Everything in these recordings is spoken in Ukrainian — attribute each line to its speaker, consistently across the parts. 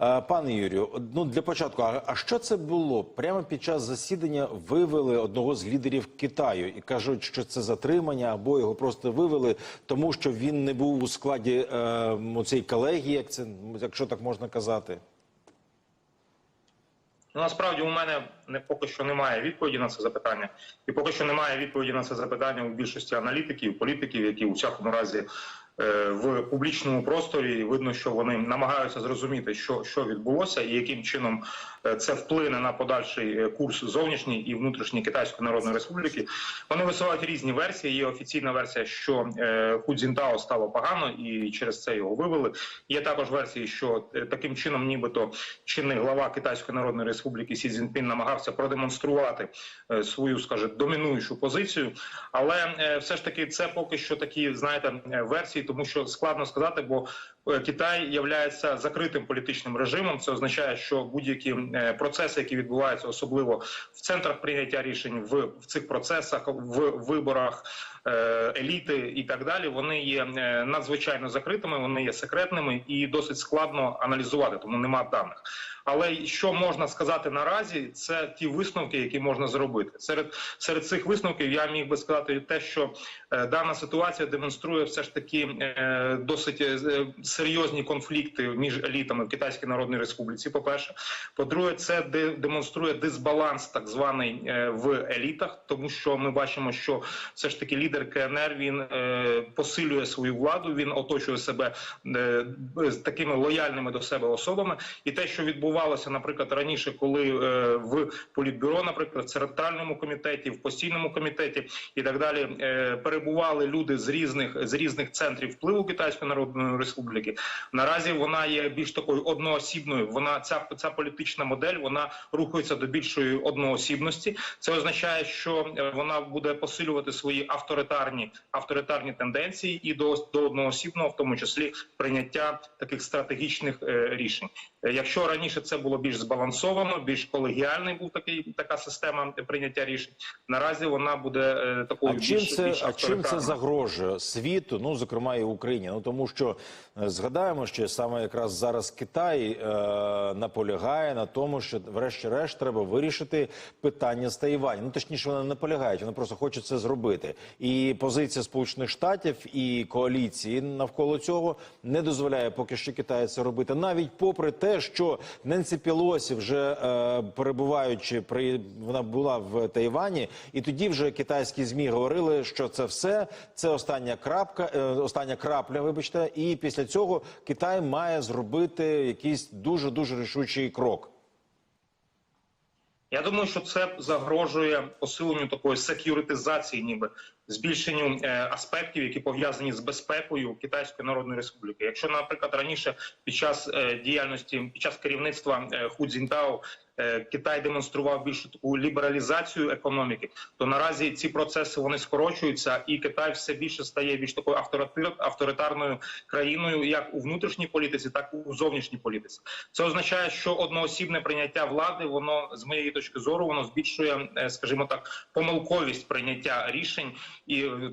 Speaker 1: Е, Пане Юрію, ну для початку, а, що це було? Прямо під час засідання вивели одного з лідерів Китаю і кажуть, що це затримання або його просто вивели, тому що він не був у складі е, цієї колегії, як це якщо так можна казати.
Speaker 2: Ну, насправді у мене не поки що немає відповіді на це запитання, і поки що немає відповіді на це запитання у більшості аналітиків, політиків, які у всякому разі в публічному просторі видно, що вони намагаються зрозуміти, що, що відбулося, і яким чином е, це вплине на подальший е, курс зовнішній і внутрішній Китайської Народної Республіки. Вони висувають різні версії. Є офіційна версія, що е, Ху Цзінтао стало погано, і через це його вивели. Є також версії, що е, таким чином, нібито чинний глава Китайської Народної Республіки Сі Цзіньпін намагався продемонструвати е, свою, скажімо, домінуючу позицію. Але е, все ж таки це поки що такі, знаєте, е, версії, тому що складно сказати, бо е, Китай є закритим політичним режимом. Це означає, що будь-які е, процеси, які відбуваються, особливо в центрах прийняття рішень, в, в цих процесах, в виборах е, еліти і так далі, вони є надзвичайно закритими, вони є секретними і досить складно аналізувати, тому нема даних. Але що можна сказати наразі, це ті висновки, які можна зробити. Серед серед цих висновків я міг би сказати те, що е, дана ситуація демонструє все ж таки е, досить е, серйозні конфлікти між елітами в Китайській Народній Республіці. По перше, по-друге, це де демонструє дисбаланс, так званий е, в елітах, тому що ми бачимо, що все ж таки лідер КНР він е, посилює свою владу, він оточує себе е, такими лояльними до себе особами, і те, що відбувалося, наприклад, раніше, коли е, в політбюро, наприклад, в центральному комітеті, в постійному комітеті і так далі, е, перебували люди з різних з різних центрів впливу Китайської Народної Республіки. Наразі вона є більш такою одноосібною. Вона ця ця політична модель вона рухається до більшої одноосібності. Це означає, що е, вона буде посилювати свої авторитарні авторитарні тенденції і до, до одноосібного, в тому числі прийняття таких стратегічних е, рішень. Е, Якщо раніше це було більш збалансовано, більш колегіальний був такий така система прийняття рішень. Наразі вона буде е, такою
Speaker 1: А чим
Speaker 2: більш,
Speaker 1: це
Speaker 2: більш
Speaker 1: а чим це загрожує світу? Ну зокрема і Україні? Ну тому що е, згадаємо, що саме якраз зараз Китай е, наполягає на тому, що врешті-решт треба вирішити питання з Тайванем. Ну точніше, вони не наполягають, вони просто хочуть це зробити. І позиція Сполучених Штатів і коаліції навколо цього не дозволяє поки що Китаю це робити, навіть попри те, що Ненсі Пілосі вже е, перебуваючи при вона була в Тайвані, і тоді вже китайські змі говорили, що це все це остання крапка, е, остання крапля. Вибачте, і після цього Китай має зробити якийсь дуже дуже рішучий крок.
Speaker 2: Я думаю, що це загрожує посиленню такої секюритизації, ніби збільшенню е, аспектів, які пов'язані з безпекою Китайської Народної Республіки. Якщо, наприклад, раніше під час е, діяльності під час керівництва е, Ху Цзіньтао Китай демонстрував більшу таку лібералізацію економіки, то наразі ці процеси вони скорочуються, і Китай все більше стає більш такою авторитар- авторитарною країною, як у внутрішній політиці, так і у зовнішній політиці. Це означає, що одноосібне прийняття влади, воно з моєї точки зору, воно збільшує, е, скажімо так, помилковість прийняття рішень, і е,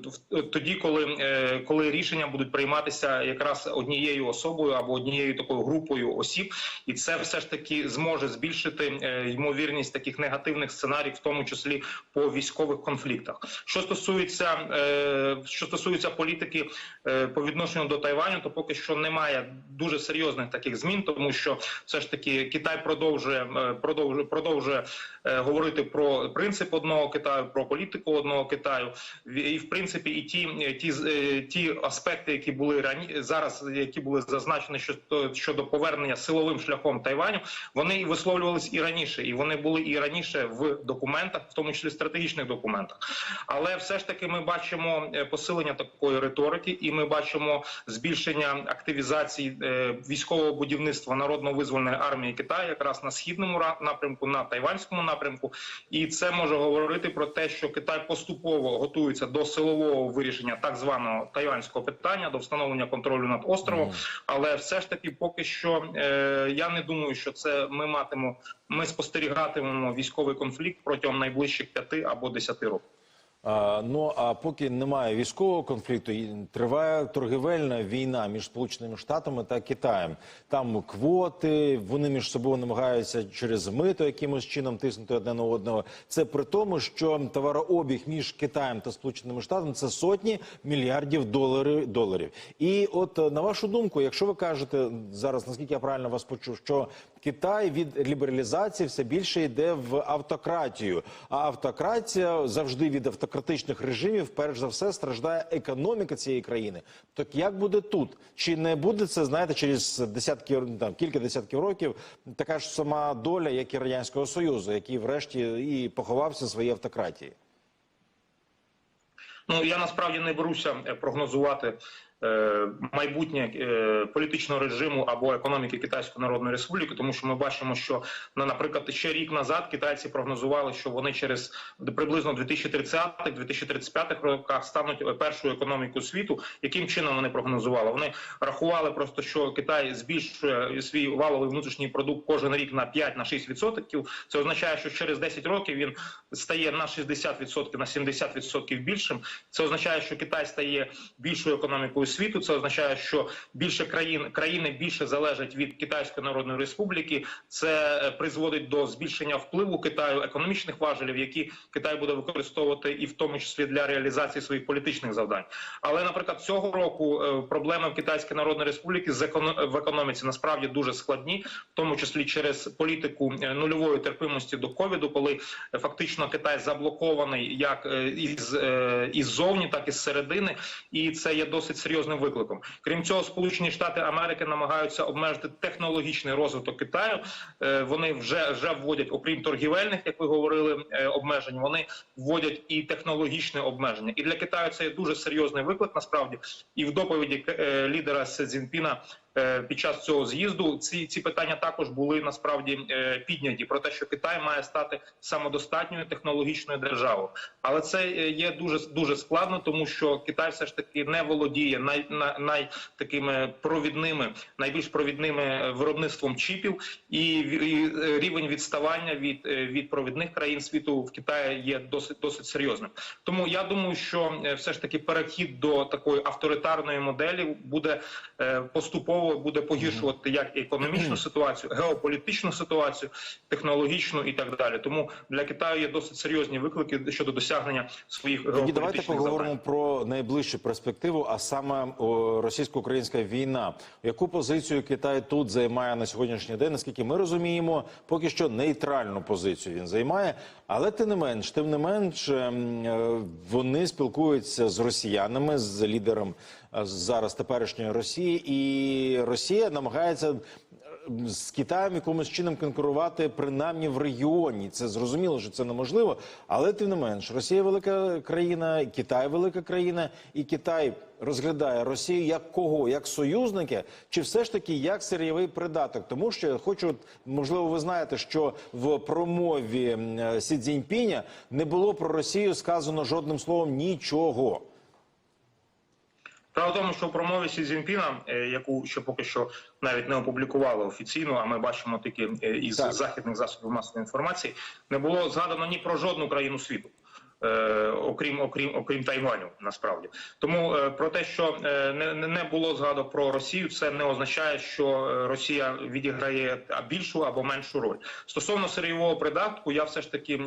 Speaker 2: тоді, коли, е, коли рішення будуть прийматися якраз однією особою або однією такою групою осіб, і це все ж таки зможе збільшити е, ймовірність таких негативних сценаріїв, в тому числі по військових конфліктах. Що стосується е, що стосується політики е, по відношенню до Тайваню, то поки що немає дуже серйозних таких змін, тому що все ж таки Китай продовжує е, продовжує продовжує е, говорити про принцип одного Китаю, про політику одного Китаю, і в принципі, і ті ті е, ті аспекти, які були рані зараз, які були зазначені щодо повернення силовим шляхом Тайваню, вони і висловлювались і раніше, і вони були і раніше в документах, в тому числі стратегічних документах. Але все ж таки ми бачимо е, посилення такої риторики, і ми бачимо збільшення активізації е, військового будівництва народно-визвольної армії Китаю, якраз на східному напрямку, на тайванському напрямку, і це може говорити про те, що Китай поступово готується до силового вирішення так званого тайванського питання, до встановлення контролю над островом. Але все ж таки, поки що е, я не думаю, що це ми матимемо. Ми спостерігатимемо військовий конфлікт протягом найближчих п'яти або десяти років.
Speaker 1: А, ну а поки немає військового конфлікту, триває торгівельна війна між Сполученими Штатами та Китаєм. Там квоти, вони між собою намагаються через мито якимось чином тиснути одне на одного. Це при тому, що товарообіг між Китаєм та Сполученими Штатами це сотні мільярдів доларів. І от на вашу думку, якщо ви кажете зараз, наскільки я правильно вас почув, що Китай від лібералізації все більше йде в автократію, а автократія завжди від автократичних режимів, перш за все, страждає економіка цієї країни. Так як буде тут? Чи не буде це знаєте через десятки там кілька десятків років така ж сама доля, як і радянського союзу, який врешті і поховався в своїй автократії?
Speaker 2: Ну я насправді не беруся е, прогнозувати майбутнє е, політичного режиму або економіки Китайської Народної Республіки, тому що ми бачимо, що на наприклад ще рік назад китайці прогнозували, що вони через приблизно 2030-2035 роках стануть е, першою економікою світу. Яким чином вони прогнозували? Вони рахували просто, що Китай збільшує свій валовий внутрішній продукт кожен рік на 5-6%. Це означає, що через 10 років він стає на 60%, на 70% більшим. Це означає, що Китай стає більшою економікою світу. Це означає, що більше країн країни більше залежать від Китайської Народної Республіки. Це е, призводить до збільшення впливу Китаю економічних важелів, які Китай буде використовувати, і в тому числі для реалізації своїх політичних завдань. Але, наприклад, цього року е, проблеми в Китайській Народній Республіці з в економіці насправді дуже складні, в тому числі через політику е, нульової терпимості до ковіду, коли фактично Китай заблокований як із е, іззовні, так і з середини, і це є досить серйозним викликом. Крім цього, Сполучені Штати Америки намагаються обмежити технологічний розвиток Китаю. Е, Вони вже вже вводять, окрім торгівельних, як ви говорили, е, обмежень. Вони вводять і технологічне обмеження. І для Китаю це є дуже серйозний виклик. Насправді, і в доповіді е, лідера Сі Цзіньпіна під час цього з'їзду ці, ці питання також були насправді е, підняті про те, що Китай має стати самодостатньою технологічною державою. Але це е, є дуже дуже складно, тому що Китай все ж таки не володіє най, най, най такими провідними, найбільш провідними е, виробництвом чіпів, і, і е, рівень відставання від, е, від провідних країн світу в Китаї є досить досить серйозним. Тому я думаю, що е, все ж таки перехід до такої авторитарної моделі буде е, поступово буде погіршувати як економічну ситуацію, геополітичну ситуацію, технологічну і так далі. Тому для Китаю є досить серйозні виклики щодо досягнення своїх
Speaker 1: Тоді давайте поговоримо
Speaker 2: завдань.
Speaker 1: про найближчу перспективу, а саме російсько-українська війна. Яку позицію Китай тут займає на сьогоднішній день? Наскільки ми розуміємо, поки що нейтральну позицію він займає, але тим не менш, тим не менш, ем, е, вони спілкуються з росіянами, з лідером зараз теперішньої Росії, і Росія намагається з Китаєм якимось чином конкурувати принаймні в регіоні. Це зрозуміло, що це неможливо, але тим не менш, Росія велика країна, Китай велика країна, і Китай розглядає Росію як кого, як союзники, чи все ж таки як сирійовий придаток? Тому що хочу, можливо, ви знаєте, що в промові е, Сі Цзіньпіня не було про Росію сказано жодним словом нічого.
Speaker 2: Справа в тому, що в промові Сі Цзіньпіна, е, яку ще поки що навіть не опублікували офіційно, а ми бачимо тільки е, із
Speaker 1: Так.
Speaker 2: західних засобів масової інформації, не було згадано ні про жодну країну світу. Е, Окрім окрім окрім Тайваню, насправді тому е, про те, що е, не, не- було згадок про Росію, це не означає, що Росія відіграє більшу або меншу роль. Стосовно сирійового придатку, я все ж таки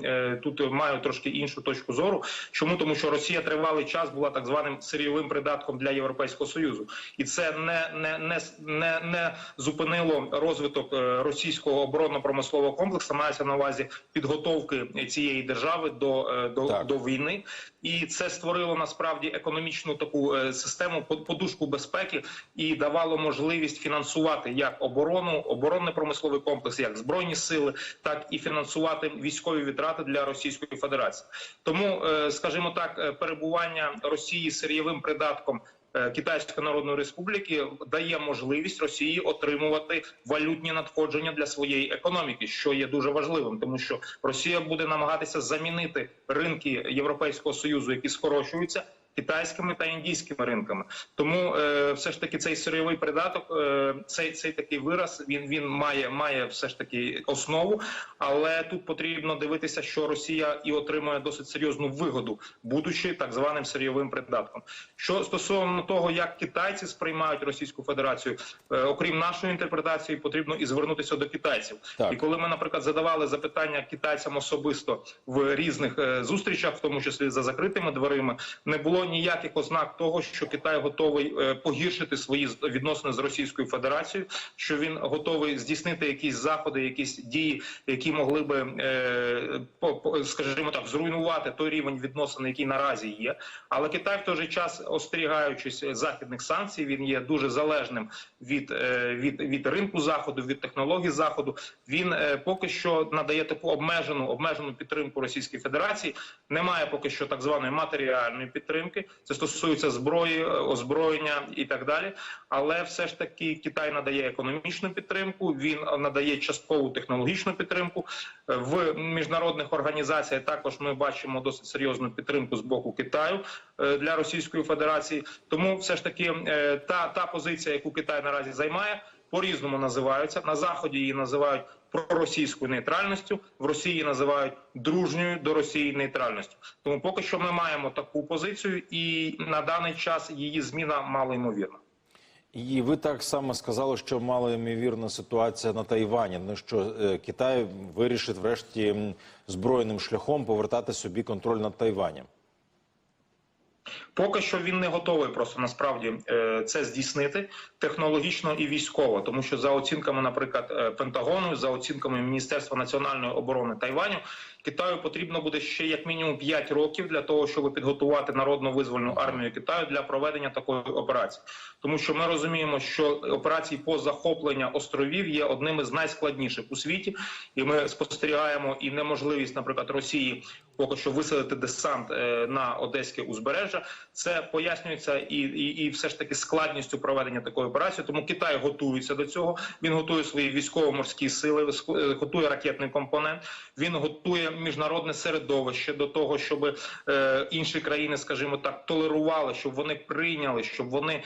Speaker 2: тут маю трошки іншу точку зору. Чому тому, що Росія тривалий час була так званим сирійовим придатком для Європейського союзу, і це не не, не, не, не зупинило розвиток російського оборонно-промислового комплексу. Мається на увазі підготовки цієї держави до, до,
Speaker 1: Так.
Speaker 2: до війни, і це створило насправді економічну таку е, систему по- подушку безпеки і давало можливість фінансувати як оборону, оборонний промисловий комплекс, як збройні сили, так і фінансувати військові витрати для Російської Федерації. Тому, е, скажімо так, е, перебування Росії сир'євим придатком. Е, Китайської Народної Республіки дає можливість Росії отримувати валютні надходження для своєї економіки, що є дуже важливим, тому що Росія буде намагатися замінити ринки Європейського союзу, які скорочуються китайськими та індійськими ринками. Тому е, все ж таки цей сиройовий придаток, е, цей, цей такий вираз, він, він має, має все ж таки основу, але тут потрібно дивитися, що Росія і отримує досить серйозну вигоду, будучи так званим сирйовим придатком. Що стосовно того, як китайці сприймають Російську Федерацію, е, окрім нашої інтерпретації, потрібно і звернутися до китайців.
Speaker 1: Так.
Speaker 2: І коли ми, наприклад, задавали запитання китайцям особисто в різних е, зустрічах, в тому числі за закритими дверима, не було ніяких ознак того, що Китай готовий е, погіршити свої відносини з Російською Федерацією, що він готовий здійснити якісь заходи, якісь дії, які могли би, е, скажімо так, зруйнувати той рівень відносин, який наразі є. Але Китай в той же час, остерігаючись західних санкцій, він є дуже залежним від, е, від, від ринку заходу, від технологій заходу. Він поки що надає таку обмежену обмежену підтримку Російській Федерації. Немає поки що так званої матеріальної підтримки. Це стосується зброї, е, озброєння і так далі. Але все ж таки Китай надає економічну підтримку. Він е, надає часткову технологічну підтримку Е, в міжнародних організаціях. Також ми бачимо досить серйозну підтримку з боку Китаю для Російської Федерації. Тому все ж таки та, та позиція, яку Китай наразі займає, по-різному називаються. На заході її називають проросійською нейтральністю, в Росії називають дружньою до Росії нейтральністю. Тому поки що ми маємо таку позицію, і на даний час її зміна мало ймовірна.
Speaker 1: І ви так само сказали, що мало ймовірна ситуація на Тайвані. Ну що е, Китай вирішить врешті збройним шляхом повертати собі контроль над Тайванем.
Speaker 2: Поки що він не готовий просто насправді е, це здійснити технологічно і військово, тому що за оцінками, наприклад, е, Пентагону, за оцінками Міністерства національної оборони Тайваню, Китаю потрібно буде ще як мінімум 5 років для того, щоб підготувати народну визвольну армію Китаю для проведення такої операції, тому що ми розуміємо, що операції по захопленню островів є одним із найскладніших у світі, і ми спостерігаємо і неможливість, наприклад, Росії поки що висадити десант е, на одеське узбережжя. Це пояснюється і, і, і все ж таки складністю проведення такої операції. Тому Китай готується до цього. Він готує свої військово-морські сили, е, готує ракетний компонент. Він готує міжнародне середовище до того, щоб е, інші країни, скажімо так, толерували, щоб вони прийняли, щоб вони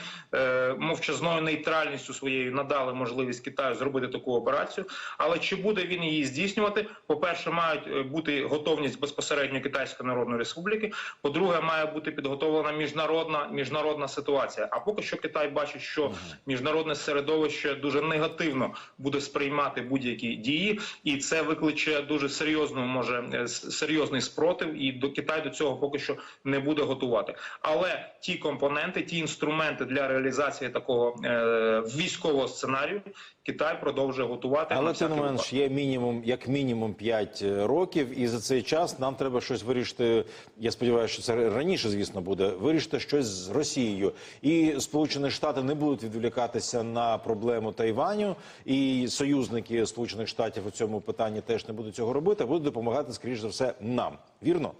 Speaker 2: мовчазною нейтральністю своєю надали можливість Китаю зробити таку операцію. Але чи буде він її здійснювати? По перше, мають бути готовність безпосередньо Китайської Народної Республіки. По-друге, має бути підготовлена міжнародна міжнародна ситуація. А поки що Китай бачить, що міжнародне середовище дуже негативно буде сприймати будь-які дії, і це викличе дуже серйозну, може е, серйозний спротив. І до Китай до цього поки що не буде готувати. Але ті компоненти, ті інструменти для реалізації такого е, військового сценарію Китай продовжує готувати.
Speaker 1: Але тим
Speaker 2: всякий
Speaker 1: не менш є мінімум, як мінімум 5 років, і за цей час нам треба щось вирішити. Я сподіваюся, що це раніше, звісно, буде вирішити щось з Росією. І Сполучені Штати не будуть відволікатися на проблему Тайваню, і союзники Сполучених Штатів у цьому питанні теж не будуть цього робити, а будуть допомагати скоріш за все нам. Вірно?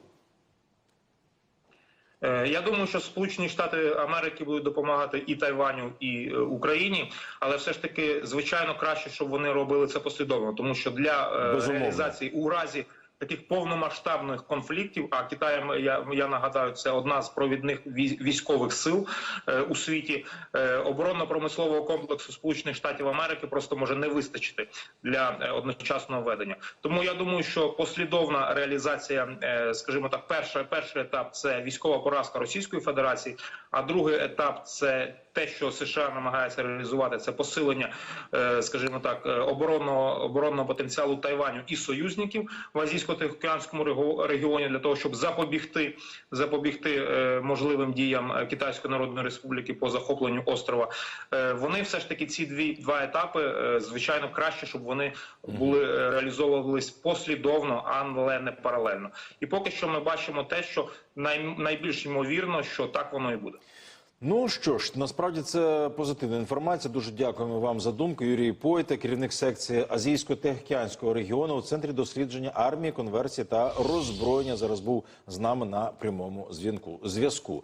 Speaker 2: Е, Я думаю, що Сполучені Штати Америки будуть допомагати і Тайваню, і е, Україні, але все ж таки, звичайно, краще, щоб вони робили це послідовно, тому що для е,
Speaker 1: Безумовно.
Speaker 2: реалізації у разі таких повномасштабних конфліктів, а Китай, я, я нагадаю, це одна з провідних вій- військових сил е, у світі. Е, оборонно-промислового комплексу Сполучених Штатів Америки просто може не вистачити для е, одночасного ведення. Тому я думаю, що послідовна реалізація, е, скажімо так, перший, перший етап це військова поразка Російської Федерації, а другий етап це те, що США намагається реалізувати, це посилення, е, скажімо так, е, оборонного оборонного потенціалу Тайваню і союзників в азійсько-тихоокеанському регіо- регіоні для того, щоб запобігти запобігти е, можливим діям Китайської Народної Республіки по захопленню острова. Вони все ж таки ці дві два етапи, звичайно, краще, щоб вони були реалізовувались послідовно, але не паралельно. І поки що ми бачимо те, що най, найбільш ймовірно, що так воно і буде.
Speaker 1: Ну що ж, насправді це позитивна інформація. Дуже дякуємо вам за думку. Юрій Пойта, керівник секції Азійсько-Тихоокеанського регіону у центрі дослідження армії, конверсії та роззброєння. Зараз був з нами на прямому зв'язку.